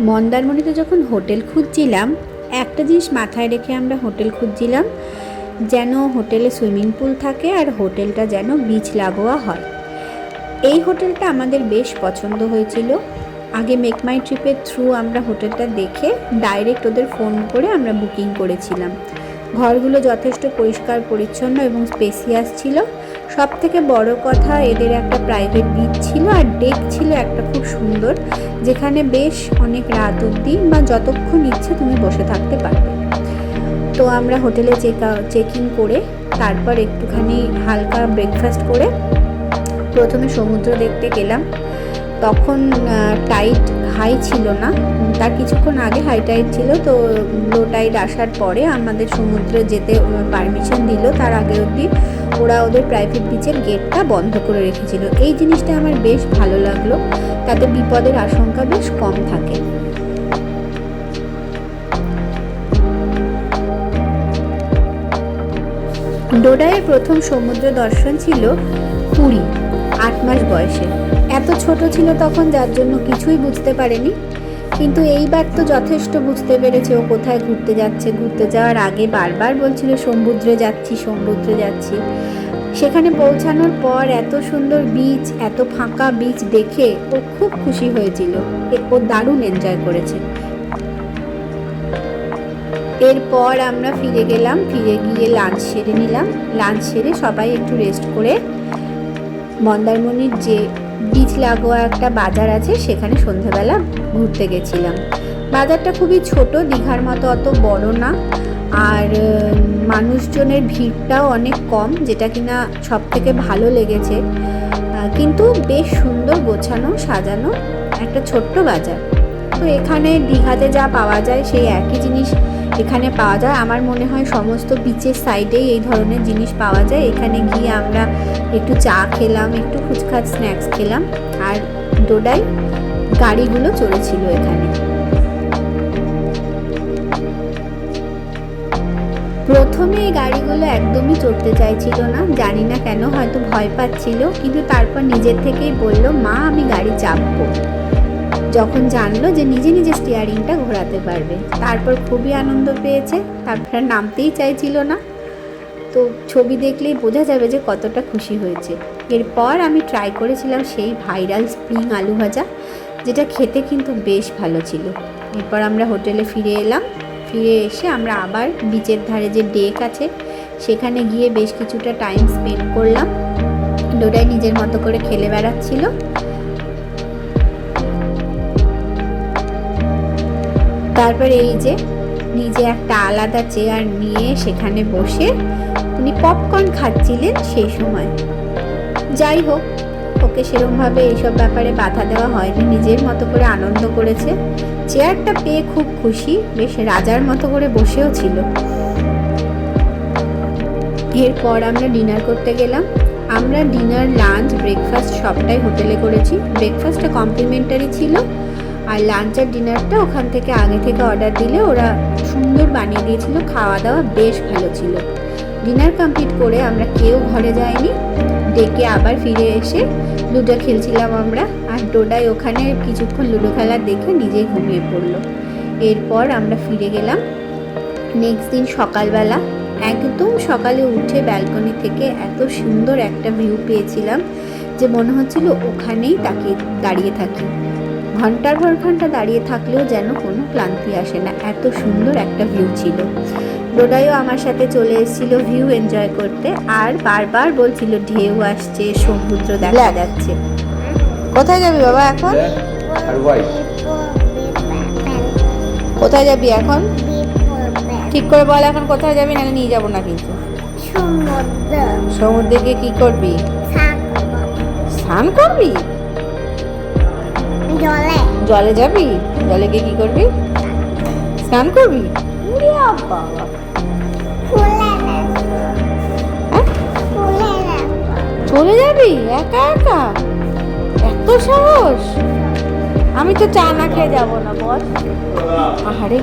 মন্দারমণিতে যখন হোটেল খুঁজছিলাম, একটা জিনিস মাথায় রেখে আমরা হোটেল খুঁজছিলাম, যেন হোটেলে সুইমিং পুল থাকে আর হোটেলটা যেন বিচ লাগোয়া হয়। এই হোটেলটা আমাদের বেশ পছন্দ হয়েছিল। আগে মেক মাই ট্রিপের থ্রু আমরা হোটেলটা দেখে ডাইরেক্ট ওদের ফোন করে আমরা বুকিং করেছিলাম। ঘরগুলো যথেষ্ট পরিষ্কার, পরিচ্ছন্ন এবং স্পেসিয়াস ছিল। সব থেকে বড় কথা এদের একটা প্রাইভেট বিচ ছিল আর ডেক ছিল একটা খুব সুন্দর, যেখানে বেশ অনেক রাত অবধি বা যতক্ষণ ইচ্ছে তুমি বসে থাকতে পারবে। তো আমরা হোটেলে চেক চেক ইন করে তারপর একটুখানি হালকা ব্রেকফাস্ট করে প্রথমে সমুদ্র দেখতে গেলাম। তখন টাইট হাই ছিল না। তার কিছুক্ষণ আগে হাই টাইট ছিল, তো লো টাইড আসার পরে আমাদের সমুদ্রে যেতে পারমিশন দিল, তার আগে অবধি ওরা ওদের প্রাইভেট বিচের গেটটা বন্ধ করে রেখেছিল। এই জিনিসটা আমার বেশ ভালো লাগল, তাতে বিপদের আশঙ্কা বেশ কম থাকে। ডোডায়ের প্রথম সমুদ্র দর্শন ছিল পুরী, আট মাস বয়সে। এত ছোট ছিল তখন, যার জন্য কিছুই বুঝতে পারেনি। কিন্তু এইবার তো যথেষ্ট বুঝতে পেরেছে ও কোথায় ঘুরতে যাচ্ছে। ঘুরতে যাওয়ার আগে বারবার বলছিল, সমুদ্রে যাচ্ছি সমুদ্রে যাচ্ছি। সেখানে পৌঁছানোর পর এত সুন্দর বিচ এত ফাঁকা বিচ দেখে ও খুব খুশি হয়েছিল। ও দারুণ এনজয় করেছে। এরপর আমরা ফিরে গেলাম, ফিরে গিয়ে লাঞ্চ সেরে নিলাম। লাঞ্চ সেরে সবাই একটু রেস্ট করে মন্দারমণির যে বিচ লাগোয়া একটা বাজার আছে, সেখানে সন্ধ্যাবেলা ঘুরতে গেছিলাম। বাজারটা খুবই ছোট, দীঘার মতো অত বড় না। আর মানুষজনের ভিড়টাও অনেক কম, যেটা কিনা সব থেকে ভালো লেগেছে। কিন্তু বেশ সুন্দর গোছানো, সাজানো একটা ছোট্ট বাজার। তো এখানে দীঘাতে যা পাওয়া যায় সেই একই জিনিস এখানে পাওয়া যায়। আমার মনে হয় সমস্ত বিচের সাইডেই এই ধরনের জিনিস পাওয়া যায়। এখানে গিয়ে আমরা একটু চা খেলাম, একটু ফুচকার স্ন্যাক্স খেলাম আর ডোডাই গাড়িগুলো চলেছিল এখানে। প্রথমে এই গাড়িগুলো একদমই চড়তে চাইছিল না, জানি না কেন, হয়তো ভয় পাচ্ছিল, কিন্তু তারপর নিজের থেকেই বলল, মা, আমি গাড়ি চাপবো। যখন জানলো যে নিজে নিজে স্টিয়ারিংটা ঘোরাতে পারবে, তারপর খুবই আনন্দ পেয়েছে। তারপর নামতেই চাইছিল না। তো ছবি দেখলেই বোঝা যাবে যে কতটা খুশি হয়েছে। এরপর আমি ট্রাই করেছিলাম সেই ভাইরাল স্প্রিং আলু ভাজা, যেটা খেতে কিন্তু বেশ ভালো ছিল। এরপর আমরা হোটেলে ফিরে এলাম। ফিরে এসে আমরা আবার বিচের ধারে যে ডেক আছে, সেখানে গিয়ে বেশ কিছুটা টাইম স্পেন্ড করলাম। ডোডাই নিজের মতো করে খেলে বেড়াচ্ছিল। তারপর এই যে নিজে একটা আলাদা চেয়ার নিয়ে সেখানে বসে উনি পপকর্ন খাচ্ছিলেন সেই সময়। যাই হোক, ওকে সেরমভাবে এইসব ব্যাপারে বাধা দেওয়া হয়নি, নিজের মতো করে আনন্দ করেছে। চেয়ারটা পেয়ে খুব খুশি, বেশ রাজার মতো করে বসেও ছিল। এরপর আমরা ডিনার করতে গেলাম। আমরা ডিনার, লাঞ্চ, ব্রেকফাস্ট সবটাই হোটেলে করেছি। ব্রেকফাস্টটা কমপ্লিমেন্টারি ছিল। আর লাঞ্চ আর ডিনারটা ওখান থেকে আগে থেকে অর্ডার দিলে ওরা সুন্দর বানিয়ে দিয়েছিল খাওয়া দাওয়া বেশ ভালো ছিল। ডিনার কমপ্লিট করে আমরা কেউ ঘরে যাইনি, ডেকে আবার ফিরে এসে লুডো খেলছিলাম আমরা আর ডোডাই ওখানে কিছুক্ষণ লুডো খেলা দেখে নিজেই ঘুমিয়ে পড়ল। এরপর আমরা ফিরে গেলাম। নেক্সট দিন সকালবেলা একদম সকালে উঠে ব্যালকনি থেকে এত সুন্দর একটা ভিউ পেয়েছিলাম যে মনে হচ্ছিল ওখানেই তাকিয়ে দাঁড়িয়ে থাকি। ঘণ্টার পর ঘণ্টা দাঁড়িয়ে থাকলেও যেন কোনো ক্লান্তি আসে না। এত সুন্দর একটা ভিউ ছিল। ডোডাইও আমার সাথে চলে এসেছিল ভিউ এনজয় করতে। আর বারবার বলছিল ঢেউ আসছে সমুদ্র দেখা যাচ্ছে। কোথায় যাবি বাবা এখন? আর কোথায় যাবি এখন? ঠিক করে বল এখন কোথায় যাবি নাহলে নিয়ে যাব না কিন্তু। সমুদ্রে। গিয়ে কি করবি। স্নান করবি? জলে। জলে যাবি? জলে গিয়ে কি করবি? স্নান করবি? হ্যাঁ? চলে যাবি? একা একা? এত সাহস? আমি তো চা না খেয়ে যাব না বল। আহারে।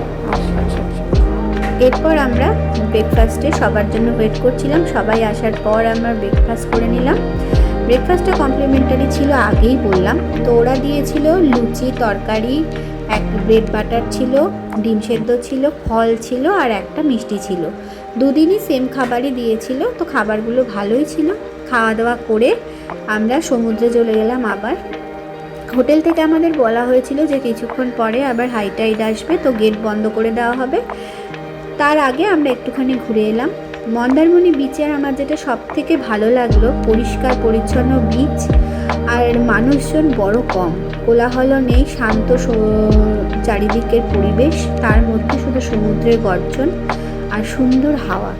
এরপর আমরা ব্রেকফাস্টে সবার জন্য ওয়েট করছিলাম। সবাই আসার পর আমরা ব্রেকফাস্ট করে নিলাম। ব্রেকফাস্টটা কমপ্লিমেন্টারি ছিল, আগেই বললাম। তো ওরা দিয়েছিল, লুচি, তরকারি, এক ব্রেড বাটার ছিল, ডিম সেদ্ধ ছিল, ফল ছিল আর একটা মিষ্টি ছিল। দুদিনই সেম খাবারই দিয়েছিল, তো খাবারগুলো ভালোই ছিল। খাওয়া দাওয়া করে আমরা সমুদ্রে চলে গেলাম আবার। হোটেল থেকে আমাদের বলা হয়েছিল যে কিছুক্ষণ পরে আবার হাই টাইড আসবে, তো গেট বন্ধ করে দেওয়া হবে। তার আগে আমরা একটুখানি ঘুরে এলাম। মন্দারমণি বিচে আমার যেটা সব থেকে ভালো লাগল, পরিষ্কার, পরিচ্ছন্ন বিচ আর মানুষজন বড় কম। কোলাহল নেই, শান্ত চারিদিকের পরিবেশ, তার মধ্যে শুধু সমুদ্রের গর্জন আর সুন্দর হাওয়া।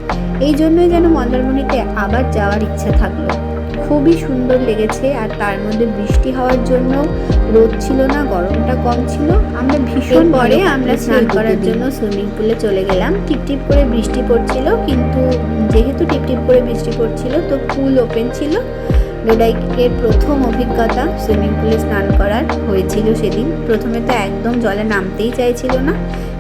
এই জন্যই যেন মন্দারমণিতে আবার যাওয়ার ইচ্ছা থাকল। খুবই সুন্দর লেগেছে আর তার মধ্যে বৃষ্টি হওয়ার জন্য রোদ ছিল না গরমটা কম ছিল। আমরা ভীষণ পরে আমরা স্নান করার জন্য সুইমিং পুলে চলে গেলাম। টিপটিপ করে বৃষ্টি পড়ছিল কিন্তু যেহেতু টিপটিপ করে বৃষ্টি পড়ছিল তো পুল ওপেন ছিল। ডোডাইকের প্রথম অভিজ্ঞতা সুইমিং পুলে স্নান করার হয়েছিল সেদিন। প্রথমে তো একদম জলে নামতেই চাইছিল না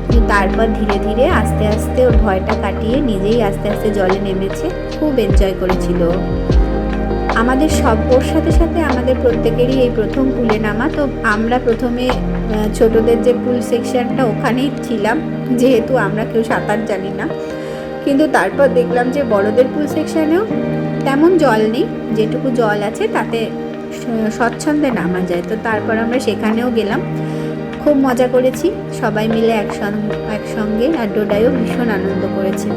কিন্তু তারপর ধীরে ধীরে আস্তে আস্তে ওর ভয়টা কাটিয়ে নিজেই আস্তে আস্তে জলে নেমেছে। খুব এনজয় করেছিল। আমাদের সব ওর সাথে সাথে আমাদের প্রত্যেকেরই এই প্রথম পুলে নামা। তো আমরা প্রথমে ছোটদের যে পুল সেকশনটা ওখানেই ছিলাম। যেহেতু আমরা কেউ সাঁতার জানি না। কিন্তু তারপর দেখলাম যে বড়দের পুল সেকশনেও তেমন জল নেই। যেটুকু জল আছে তাতে স্বচ্ছন্দে নামা যায়। তো তারপর আমরা সেখানেও গেলাম। খুব মজা করেছি। সবাই মিলে একসঙ্গে একসঙ্গে আর ডোডাইও ভীষণ আনন্দ করেছে।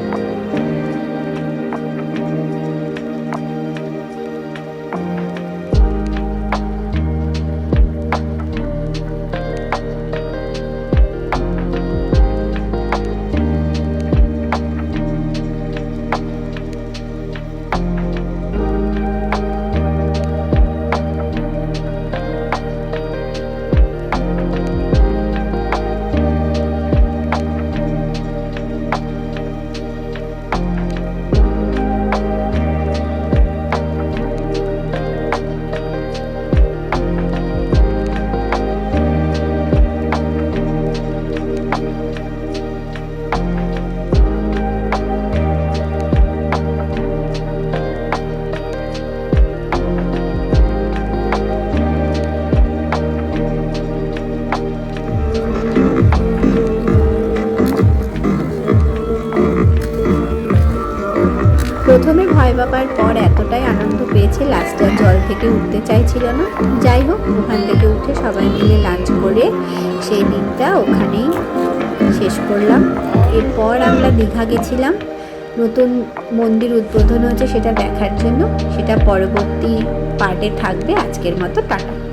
প্রথমে ভয় পাবার পর এতটাই আনন্দ পেয়েছে, লাস্টে আর জল থেকে উঠতে চাইছিল না। যাই হোক, ওখান থেকে উঠে সবাই মিলে লাঞ্চ করে সেই দিনটা ওখানেই শেষ করলাম। এরপর আমরা দীঘা গেছিলাম। নতুন মন্দির উদ্বোধন হয়েছে সেটা দেখার জন্য। সেটা পরবর্তী পার্টে থাকবে। আজকের মতো টাটা।